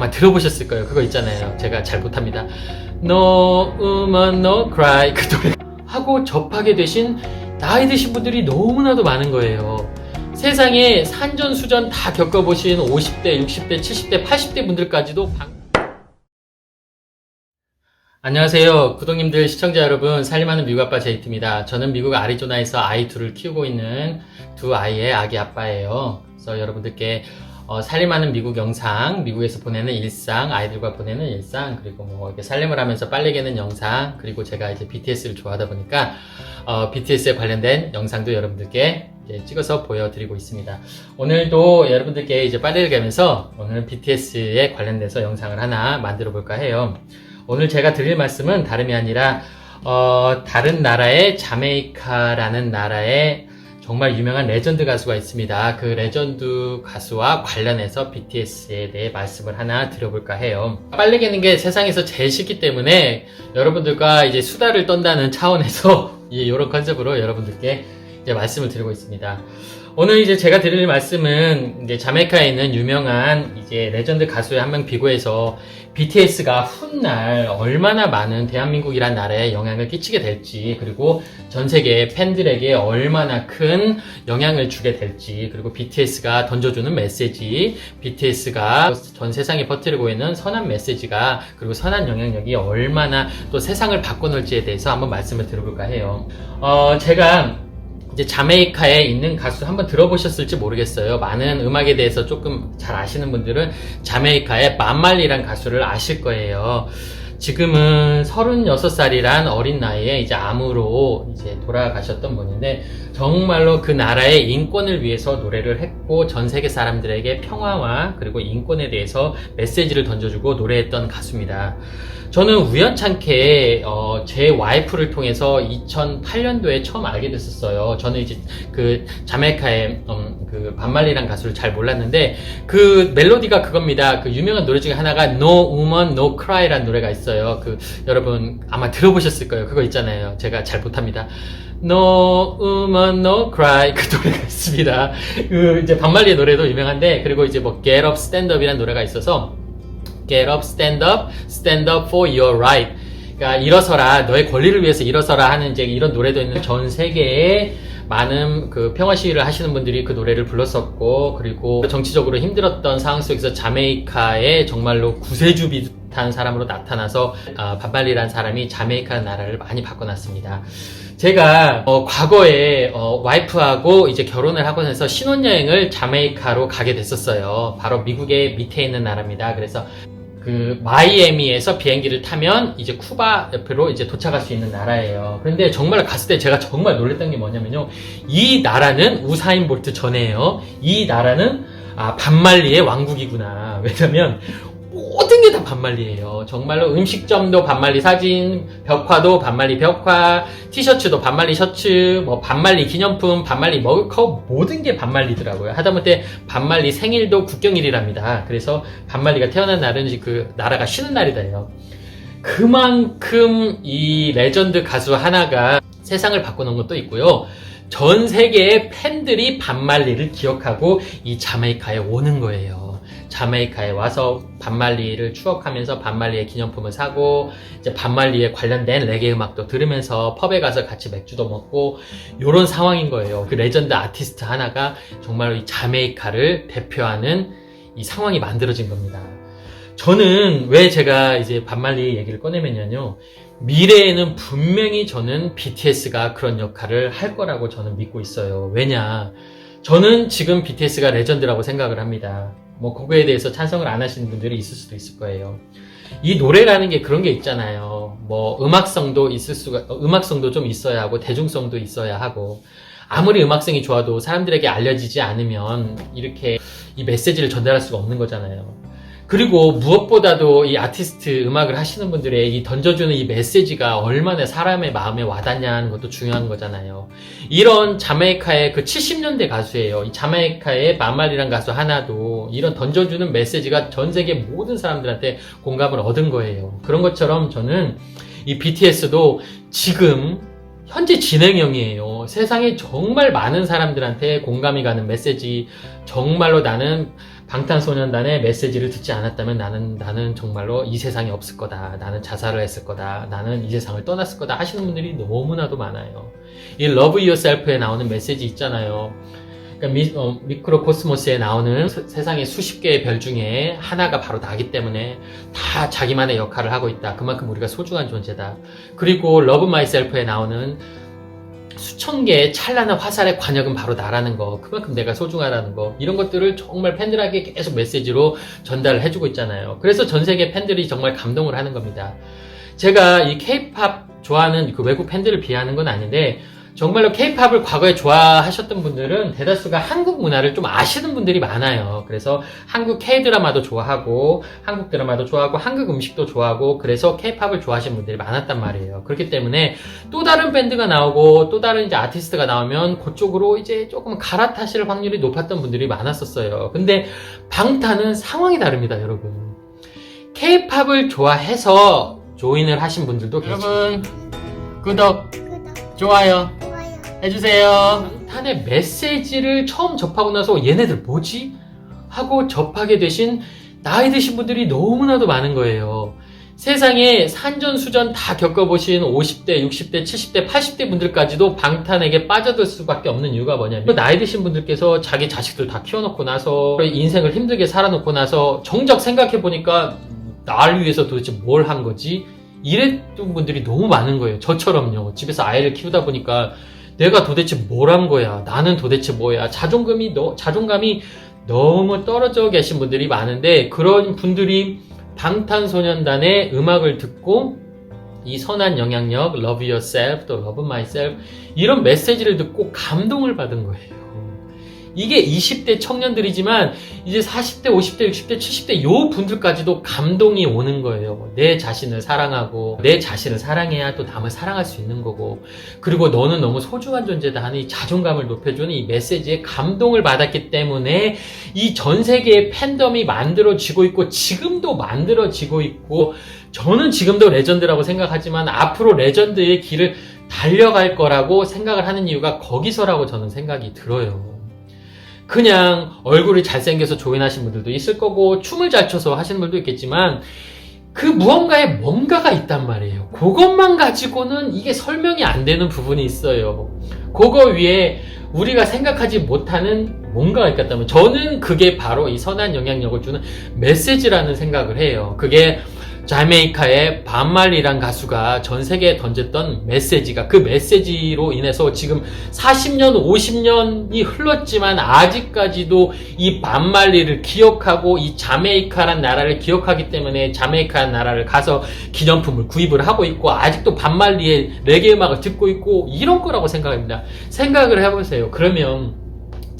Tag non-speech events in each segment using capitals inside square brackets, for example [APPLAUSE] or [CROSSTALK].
아마 들어보셨을 거예요. 그거 있잖아요. 제가 잘 못합니다. No woman, no cry. 그 노래 하고 접하게 되신 나이 드신 분들이 너무나도 많은 거예요. 세상에 산전수전 다 겪어보신 50대, 60대, 70대, 80대 분들까지도 방... 안녕하세요. 구독님들, 시청자 여러분, 살림하는 미국 아빠 제이트입니다. 저는 미국 아리조나에서 아이 둘을 키우고 있는 두 아이의 아기 아빠예요. 그래서 여러분들께 어, 살림하는 미국 영상, 미국에서 보내는 일상, 아이들과 보내는 일상, 그리고 뭐 이렇게 살림을 하면서 빨래 개는 영상, 그리고 제가 이제 BTS를 좋아하다 보니까 어, BTS에 관련된 영상도 여러분들께 찍어서 보여드리고 있습니다. 오늘도 여러분들께 이제 빨래를 개면서 오늘은 BTS에 관련돼서 영상을 하나 만들어 볼까 해요. 오늘 제가 드릴 말씀은 다름이 아니라 어, 다른 나라의 자메이카라는 나라의 정말 유명한 레전드 가수가 있습니다. 그 레전드 가수와 관련해서 BTS에 대해 말씀을 하나 드려볼까 해요. 빨래 개는 게 세상에서 제일 쉽기 때문에 여러분들과 이제 수다를 떤다는 차원에서 [LAUGHS] 이런 컨셉으로 여러분들께 이제 말씀을 드리고 있습니다. 오늘 이제 제가 드릴 말씀은 이제 자메이카에 있는 유명한 이제 레전드 가수의 한 명 비교해서 BTS가 훗날 얼마나 많은 대한민국이란 나라에 영향을 끼치게 될지 그리고 전 세계 팬들에게 얼마나 큰 영향을 주게 될지 그리고 BTS가 던져주는 메시지 BTS가 전 세상에 퍼뜨리고 있는 선한 메시지가 그리고 선한 영향력이 얼마나 또 세상을 바꿔놓을지에 대해서 한번 말씀을 드려볼까 해요. 어, 제가 이제 자메이카에 있는 가수 한번 들어보셨을지 모르겠어요. 많은 음악에 대해서 조금 잘 아시는 분들은 자메이카의 만말리란 가수를 아실 거예요. 지금은 36살이란 어린 나이에 이제 암으로 이제 돌아가셨던 분인데 정말로 그 나라의 인권을 위해서 노래를 했고 전 세계 사람들에게 평화와 그리고 인권에 대해서 메시지를 던져주고 노래했던 가수입니다. 저는 우연찮게 어, 제 와이프를 통해서 2008년도에 처음 알게 됐었어요. 저는 이제 그 자메이카의 음, 그 반말리란 가수를 잘 몰랐는데 그 멜로디가 그겁니다. 그 유명한 노래 중에 하나가 No Woman No Cry라는 노래가 있어요. 그 여러분 아마 들어보셨을 거예요. 그거 있잖아요. 제가 잘 못합니다. No woman no cry 그 노래가 있습니다. 그 이제 반말리의 노래도 유명한데 그리고 이제 뭐 Get Up Stand Up이라는 노래가 있어서 Get up, stand up, stand up for your right. 그러니까 일어서라, 너의 권리를 위해서 일어서라 하는 이제 이런 노래도 있는 전 세계에 많은 그 평화 시위를 하시는 분들이 그 노래를 불렀었고 그리고 정치적으로 힘들었던 상황 속에서 자메이카의 정말로 구세주 비슷한 사람으로 나타나서 어, 반발리란 사람이 자메이카 나라를 많이 바꿔놨습니다. 제가 어, 과거에 어, 와이프하고 이제 결혼을 하고 나서 신혼여행을 자메이카로 가게 됐었어요. 바로 미국의 밑에 있는 나라입니다. 그래서 그 마이애미에서 비행기를 타면 이제 쿠바 옆으로 이제 도착할 수 있는 나라예요. 그런데 정말 갔을 때 제가 정말 놀랬던 게 뭐냐면요. 이 나라는 우사인 볼트 전에요. 이 나라는 아 반말리의 왕국이구나. 왜냐면 모든 게 다 반말리예요. 정말로 음식점도 반말리 사진, 벽화도 반말리 벽화, 티셔츠도 반말리 셔츠, 뭐 반말리 기념품, 반말리 머그컵 모든 게 반말리더라고요. 하다못해 반말리 생일도 국경일이랍니다. 그래서 반말리가 태어난 날은 그 나라가 쉬는 날이다요. 그만큼 이 레전드 가수 하나가 세상을 바꿔놓은 것도 있고요. 전 세계의 팬들이 반말리를 기억하고 이 자메이카에 오는 거예요. 자메이카에 와서 반말리를 추억하면서 반말리의 기념품을 사고 이제 반말리에 관련된 레게 음악도 들으면서 펍에 가서 같이 맥주도 먹고 이런 상황인 거예요. 그 레전드 아티스트 하나가 정말로 이 자메이카를 대표하는 이 상황이 만들어진 겁니다. 저는 왜 제가 이제 반말리 얘기를 꺼내면요. 미래에는 분명히 저는 BTS가 그런 역할을 할 거라고 저는 믿고 있어요. 왜냐? 저는 지금 BTS가 레전드라고 생각을 합니다. 뭐 그거에 대해서 찬성을 안 하시는 분들이 있을 수도 있을 거예요. 이 노래라는 게 그런 게 있잖아요. 뭐 음악성도 있을 수가 음악성도 좀 있어야 하고 대중성도 있어야 하고 아무리 음악성이 좋아도 사람들에게 알려지지 않으면 이렇게 이 메시지를 전달할 수가 없는 거잖아요. 그리고 무엇보다도 이 아티스트 음악을 하시는 분들의 이 던져주는 이 메시지가 얼마나 사람의 마음에 와닿냐는 것도 중요한 거잖아요. 이런 자메이카의 그 70년대 가수예요. 이 자메이카의 마말이란 가수 하나도 이런 던져주는 메시지가 전 세계 모든 사람들한테 공감을 얻은 거예요. 그런 것처럼 저는 이 BTS도 지금 현재 진행형이에요. 세상에 정말 많은 사람들한테 공감이 가는 메시지, 정말로 나는 방탄소년단의 메시지를 듣지 않았다면 나는 나는 정말로 이 세상에 없을 거다. 나는 자살을 했을 거다. 나는 이 세상을 떠났을 거다 하시는 분들이 너무나도 많아요. 이 Love Yourself에 나오는 메시지 있잖아요. 그러니까 미, 크로 코스모스에 나오는 세- 세상의 수십 개의 별 중에 하나가 바로 나기 때문에 다 자기만의 역할을 하고 있다. 그만큼 우리가 소중한 존재다. 그리고 러브 마이셀프에 나오는 수천 개의 찬란한 화살의 관역은 바로 나라는 거. 그만큼 내가 소중하다는 거. 이런 것들을 정말 팬들에게 계속 메시지로 전달을 해주고 있잖아요. 그래서 전 세계 팬들이 정말 감동을 하는 겁니다. 제가 이 케이팝 좋아하는 그 외국 팬들을 비하하는 건 아닌데 정말로 케이팝을 과거에 좋아하셨던 분들은 대다수가 한국 문화를 좀 아시는 분들이 많아요. 그래서 한국 K-드라마도 좋아하고 한국 드라마도 좋아하고 한국 음식도 좋아하고 그래서 케이팝을 좋아하시는 분들이 많았단 말이에요. 그렇기 때문에 또 다른 밴드가 나오고 또 다른 이제 아티스트가 나오면 그쪽으로 이제 조금 갈아타실 확률이 높았던 분들이 많았었어요. 근데 방탄은 상황이 다릅니다, 여러분. 케이팝을 좋아해서 조인을 하신 분들도 계시고 여러분 구독 좋아요. 해주세요. 방탄의 메시지를 처음 접하고 나서 얘네들 뭐지? 하고 접하게 되신 나이 드신 분들이 너무나도 많은 거예요. 세상에 산전수전 다 겪어보신 50대, 60대, 70대, 80대 분들까지도 방탄에게 빠져들 수밖에 없는 이유가 뭐냐면 나이 드신 분들께서 자기 자식들 다 키워놓고 나서 인생을 힘들게 살아놓고 나서 정작 생각해보니까 나를 위해서 도대체 뭘 한 거지? 이랬던 분들이 너무 많은 거예요. 저처럼요. 집에서 아이를 키우다 보니까 내가 도대체 뭘 한 거야? 나는 도대체 뭐야? 자존감이 너, 자존감이 너무 떨어져 계신 분들이 많은데 그런 분들이 방탄소년단의 음악을 듣고 이 선한 영향력, Love Yourself, 또 Love Myself 이런 메시지를 듣고 감동을 받은 거예요. 이게 20대 청년들이지만 이제 40대, 50대, 60대, 70대 요 분들까지도 감동이 오는 거예요. 내 자신을 사랑하고 내 자신을 사랑해야 또 남을 사랑할 수 있는 거고 그리고 너는 너무 소중한 존재다 하는 이 자존감을 높여주는 이 메시지에 감동을 받았기 때문에 이 전 세계의 팬덤이 만들어지고 있고 지금도 만들어지고 있고 저는 지금도 레전드라고 생각하지만 앞으로 레전드의 길을 달려갈 거라고 생각을 하는 이유가 거기서라고 저는 생각이 들어요. 그냥 얼굴이 잘생겨서 조인하신 분들도 있을 거고 춤을 잘 춰서 하시는 분도 있겠지만 그 무언가에 뭔가가 있단 말이에요. 그것만 가지고는 이게 설명이 안 되는 부분이 있어요. 그거 위에 우리가 생각하지 못하는 뭔가가 있겠다면 저는 그게 바로 이 선한 영향력을 주는 메시지라는 생각을 해요. 그게 자메이카의 반말리란 가수가 전 세계에 던졌던 메시지가 그 메시지로 인해서 지금 40년, 50년이 흘렀지만 아직까지도 이 반말리를 기억하고 이 자메이카란 나라를 기억하기 때문에 자메이카란 나라를 가서 기념품을 구입을 하고 있고 아직도 반말리의 레게 음악을 듣고 있고 이런 거라고 생각합니다. 생각을 해보세요. 그러면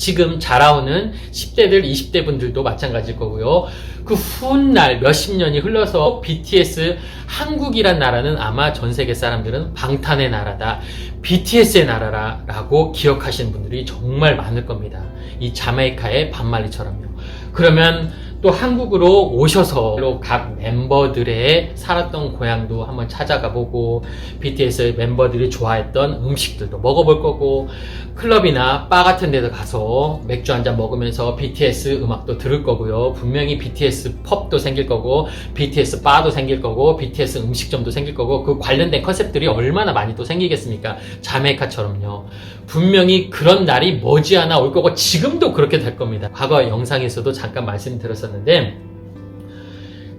지금 자라오는 10대들, 20대 분들도 마찬가지일 거고요. 그 훗날 몇십 년이 흘러서 BTS 한국이란 나라는 아마 전 세계 사람들은 방탄의 나라다. BTS의 나라라고 기억하시는 분들이 정말 많을 겁니다. 이 자메이카의 반말리처럼요. 그러면 또 한국으로 오셔서 각 멤버들의 살았던 고향도 한번 찾아가 보고 BTS 멤버들이 좋아했던 음식들도 먹어볼 거고 클럽이나 바 같은 데도 가서 맥주 한 잔 먹으면서 BTS 음악도 들을 거고요. 분명히 BTS 펍도 생길 거고 BTS 바도 생길 거고 BTS 음식점도 생길 거고 그 관련된 컨셉들이 얼마나 많이 또 생기겠습니까? 자메이카처럼요. 분명히 그런 날이 머지않아 올 거고 지금도 그렇게 될 겁니다. 과거 영상에서도 잠깐 말씀드렸었 는데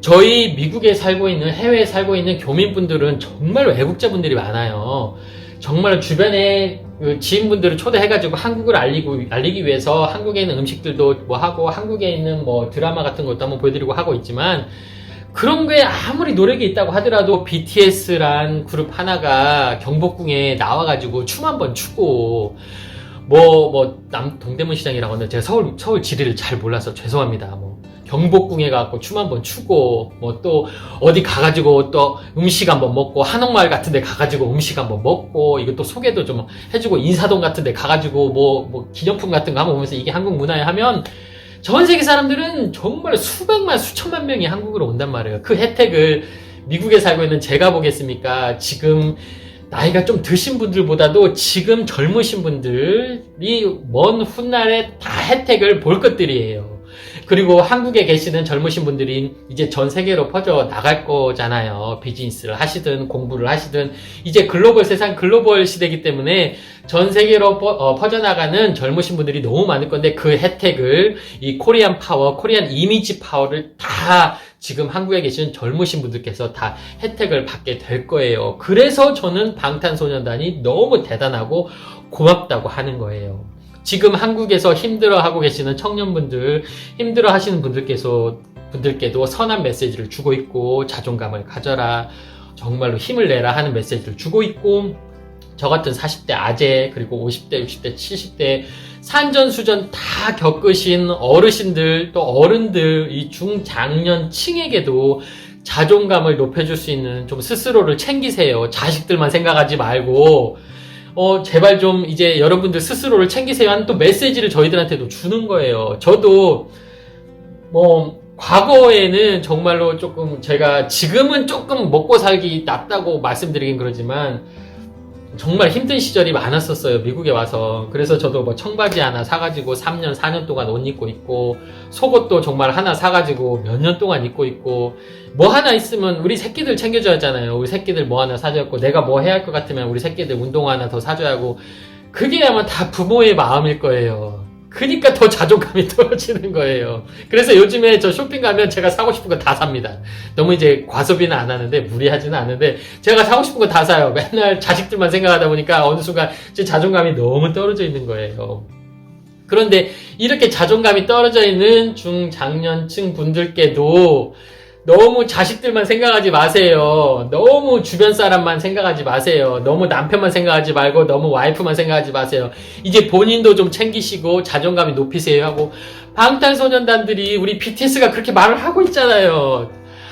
저희 미국에 살고 있는 해외에 살고 있는 교민분들은 정말 외국자분들이 많아요. 정말 주변에 그 지인분들을 초대해가지고 한국을 알리고 알리기 위해서 한국에 있는 음식들도 뭐 하고 한국에 있는 뭐 드라마 같은 것도 한번 보여드리고 하고 있지만 그런 게 아무리 노력이 있다고 하더라도 BTS란 그룹 하나가 경복궁에 나와가지고 춤 한번 추고 뭐 뭐 남 동대문 시장이라고 하는데 제가 서울 서울 지리를 잘 몰라서 죄송합니다. 뭐 경복궁에 가고 춤 한번 추고 뭐 또 어디 가가지고 또 음식 한번 먹고 한옥마을 같은데 가가지고 음식 한번 먹고 또 소개도 좀 해주고 인사동 같은데 가가지고 뭐 뭐 기념품 같은 거 한번 보면서 이게 한국 문화에 하면 전 세계 사람들은 정말 수백만 수천만 명이 한국으로 온단 말이에요. 그 혜택을 미국에 살고 있는 제가 보겠습니까? 지금 나이가 좀 드신 분들보다도 지금 젊으신 분들이 먼 훗날에 다 혜택을 볼 것들이에요. 그리고 한국에 계시는 젊으신 분들이 이제 전 세계로 퍼져 나갈 거잖아요. 비즈니스를 하시든 공부를 하시든 이제 글로벌 세상 글로벌 시대이기 때문에 전 세계로 퍼, 어, 퍼져 나가는 젊으신 분들이 너무 많을 건데 그 혜택을 이 코리안 파워, 코리안 이미지 파워를 다 지금 한국에 계신 젊으신 분들께서 다 혜택을 받게 될 거예요. 그래서 저는 방탄소년단이 너무 대단하고 고맙다고 하는 거예요. 지금 한국에서 힘들어하고 계시는 청년분들, 힘들어 하시는 분들께서, 분들께도 선한 메시지를 주고 있고, 자존감을 가져라, 정말로 힘을 내라 하는 메시지를 주고 있고, 저 같은 40대 아재, 그리고 50대, 60대, 70대, 산전수전 다 겪으신 어르신들, 또 어른들, 이 중장년층에게도 자존감을 높여줄 수 있는 좀 스스로를 챙기세요. 자식들만 생각하지 말고, 어, 제발 좀 이제 여러분들 스스로를 챙기세요 하는 또 메시지를 저희들한테도 주는 거예요. 저도 뭐 과거에는 정말로 조금 제가 지금은 조금 먹고 살기 낫다고 말씀드리긴 그러지만 정말 힘든 시절이 많았었어요. 미국에 와서. 그래서 저도 뭐 청바지 하나 사가지고 3년, 4년 동안 옷 입고 있고, 속옷도 정말 하나 사가지고 몇 년 동안 입고 있고, 뭐 하나 있으면 우리 새끼들 챙겨줘야 하잖아요. 우리 새끼들 뭐 하나 사줬고, 내가 뭐 해야 할 것 같으면 우리 새끼들 운동화 하나 더 사줘야 하고, 그게 아마 다 부모의 마음일 거예요. 그니까 더 자존감이 [LAUGHS] 떨어지는 거예요. 그래서 요즘에 저 쇼핑 가면 제가 사고 싶은 거 다 삽니다. 너무 이제 과소비는 안 하는데, 무리하지는 않은데, 제가 사고 싶은 거 다 사요. 맨날 자식들만 생각하다 보니까 어느 순간 제 자존감이 너무 떨어져 있는 거예요. 그런데 이렇게 자존감이 떨어져 있는 중장년층 분들께도 너무 자식들만 생각하지 마세요. 너무 주변 사람만 생각하지 마세요. 너무 남편만 생각하지 말고 너무 와이프만 생각하지 마세요. 이제 본인도 좀 챙기시고 자존감이 높이세요 하고 방탄소년단들이 우리 BTS가 그렇게 말을 하고 있잖아요.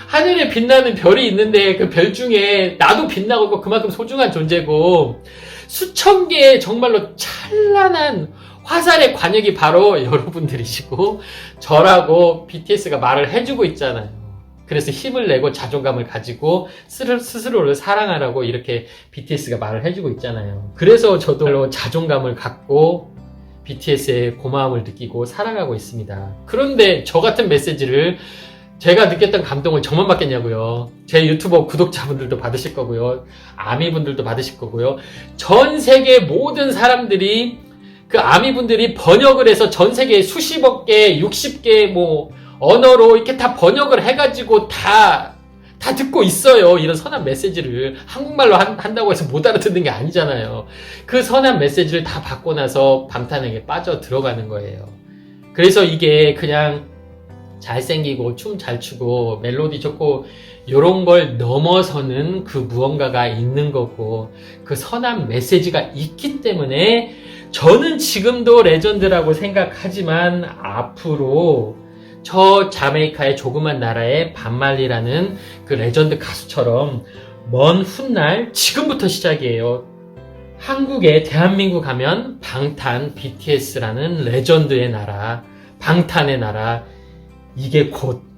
하늘에 빛나는 별이 있는데 그 별 중에 나도 빛나고 그만큼 소중한 존재고 수천 개의 정말로 찬란한 화살의 관역이 바로 [LAUGHS] 여러분들이시고 저라고 BTS가 말을 해주고 있잖아요. 그래서 힘을 내고 자존감을 가지고 스스로- 스스로를 사랑하라고 이렇게 BTS가 말을 해주고 있잖아요. 그래서 저도 자존감을 갖고 BTS의 고마움을 느끼고 사랑하고 있습니다. 그런데 저 같은 메시지를 제가 느꼈던 감동을 저만 받겠냐고요. 제 유튜버 구독자분들도 받으실 거고요. 아미분들도 받으실 거고요. 전 세계 모든 사람들이 그 아미분들이 번역을 해서 전 세계 수십억 개, 60개 뭐 언어로 이렇게 다 번역을 해가지고 다, 다 듣고 있어요. 이런 선한 메시지를. 한국말로 한, 한다고 해서 못 알아듣는 게 아니잖아요. 그 선한 메시지를 다 받고 나서 방탄에게 빠져 들어가는 거예요. 그래서 이게 그냥 잘생기고 춤 잘 추고 멜로디 좋고 요런 걸 넘어서는 그 무언가가 있는 거고 그 선한 메시지가 있기 때문에 저는 지금도 레전드라고 생각하지만 앞으로 저 자메이카의 조그만 나라의 반말리라는 그 레전드 가수처럼 먼 훗날 지금부터 시작이에요. 한국에 대한민국 하면 방탄 BTS라는 레전드의 나라, 방탄의 나라 이게 곧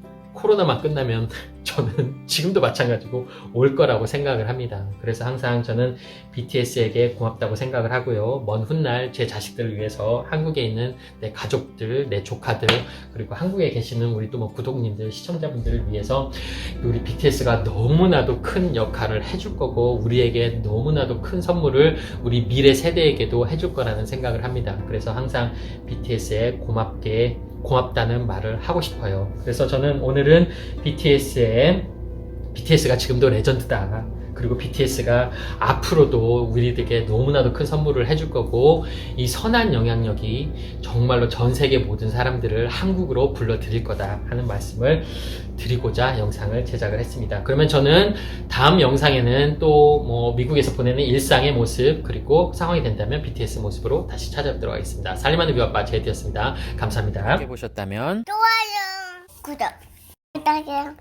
코로나만 끝나면 [LAUGHS] 저는 지금도 마찬가지고 올 거라고 생각을 합니다. 그래서 항상 저는 BTS에게 고맙다고 생각을 하고요. 먼 훗날 제 자식들을 위해서 한국에 있는 내 가족들, 내 조카들, 그리고 한국에 계시는 우리 또 뭐 구독님들, 시청자분들을 위해서 우리 BTS가 너무나도 큰 역할을 해줄 거고, 우리에게 너무나도 큰 선물을 우리 미래 세대에게도 해줄 거라는 생각을 합니다. 그래서 항상 BTS에 고맙게 고맙다는 말을 하고 싶어요. 그래서 저는 오늘은 BTS의 BTS가 지금도 레전드다. 그리고 BTS가 앞으로도 우리들에게 너무나도 큰 선물을 해줄 거고 이 선한 영향력이 정말로 전 세계 모든 사람들을 한국으로 불러들일 거다 하는 말씀을 드리고자 영상을 제작을 했습니다. 그러면 저는 다음 영상에는 또 뭐 미국에서 보내는 일상의 모습 그리고 상황이 된다면 BTS 모습으로 다시 찾아뵙도록 하겠습니다. 살림하는 뷰아빠 제이드였습니다. 감사합니다. 보셨다면 좋아요 구독 부탁해요